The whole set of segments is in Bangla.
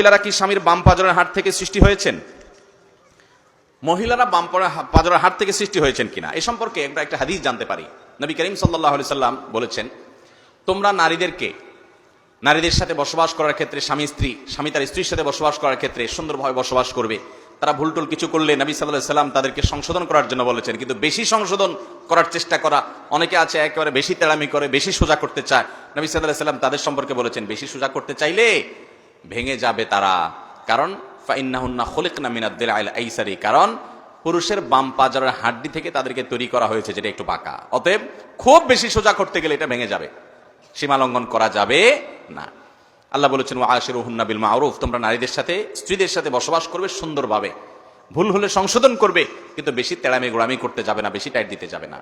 মহিলারা কি স্বামীর বাম পাজরের হাট থেকে সৃষ্টি হয়েছেন? মহিলারা বাম পাজরের হাট থেকে সৃষ্টি হয়েছেন কিনা? এ সম্পর্কে আমরা একটা হাদিস জানতে পারি। নবী করিম সাল্লাহ সাল্লাম বলেছেন, তোমরা নারীদেরকে, নারীদের সাথে বসবাস করার ক্ষেত্রে স্বামী স্ত্রী, স্বামী তার স্ত্রীর সাথে বসবাস করার ক্ষেত্রে সুন্দরভাবে বসবাস করবে। তারা ভুলটুল কিছু করলে নবী সাল্লাহ সাল্লাম তাদেরকে সংশোধন করার জন্য বলেছেন। কিন্তু বেশি সংশোধন করার চেষ্টা করা, অনেকে আছে একেবারে বেশি তেড়ামি করে, বেশি সোজা করতে চায়। নবী সাল্লাহ সাল্লাম তাদের সম্পর্কে বলেছেন, বেশি সোজা করতে চাইলে ভেঙে যাবে তারা। কারণ, ফাইন্নাহুন্না খলিকনা মিনাদ্দিল আইল আইসারি। কারণ, পুরুষের বাম পাজারের হাড্ডি থেকে তাদেরকে তৈরি করা হয়েছে যেটা একটু বাঁকা। অতএব, খুব বেশি সোজা করতে গেলে এটা ভেঙে যাবে। সীমা লঙ্ঘন করা যাবে না। আল্লাহ বলেছেন ও আশির হুন্না বিল মারুফ। তোমরা নারীদের সাথে, স্ত্রীদের সাথে বসবাস করবে সুন্দরভাবে। ভুল হলে সংশোধন করবে, কিন্তু বেশি তেড়ামি গোড়ামি করতে যাবে না, বেশি টাইট দিতে যাবে না।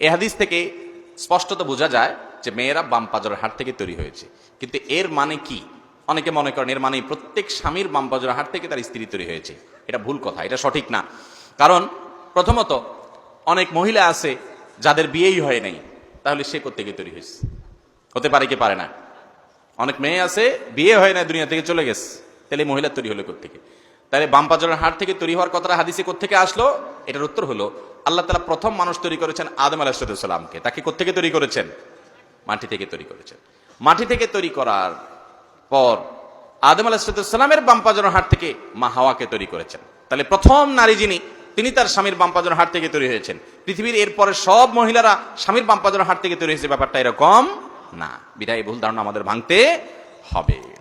এ হাদিস থেকে স্পষ্টত বোঝা যায় যে মেয়েরা বাম পাজরের হাট থেকে তৈরি হয়েছে। কিন্তু এর মানে কি? অনেকে মনে করেন এর মানে প্রত্যেক স্বামীর বাম পাজরের হাট থেকে তার স্ত্রী তৈরি হয়েছে। এটা ভুল কথা, এটা সঠিক না। কারণ প্রথমত, অনেক মহিলা আছে যাদের বিয়েই হয় নাই, তাহলে সে কোথেকে তৈরি হয়েছে? হতে পারে কি পারে না? অনেক মেয়ে আছে, বিয়ে হয় না দুনিয়া থেকে চলে গেছে, তাহলে মহিলা তৈরি হলো কোথেকে তাহলে বামপাজরের হাট থেকে তৈরি হওয়ার কথাটা হাদিসে কোথেকে আসলো? এটার উত্তর হলো, আল্লাহ তালা প্রথম মানুষ তৈরি করেছেন আদম আলাহিসামকে তাকে কোথেকে তৈরি করেছেন? মাটি থেকে তৈরি করেছেন। মাটি থেকে তৈরি করার পর আদম আলাহিসামের বাম্পাজনের হাট থেকে মা হাওয়াকে তৈরি করেছেন। তাহলে প্রথম নারী যিনি, তিনি তার স্বামীর বাম্পাজন হাট থেকে তৈরি হয়েছেন। পৃথিবীর এরপরে সব মহিলারা স্বামীর বাম্পাজন হাট থেকে তৈরি হয়েছে। ব্যাপারটা এরকম না। বিদায় ভুল ধারণা আমাদের ভাঙতে হবে।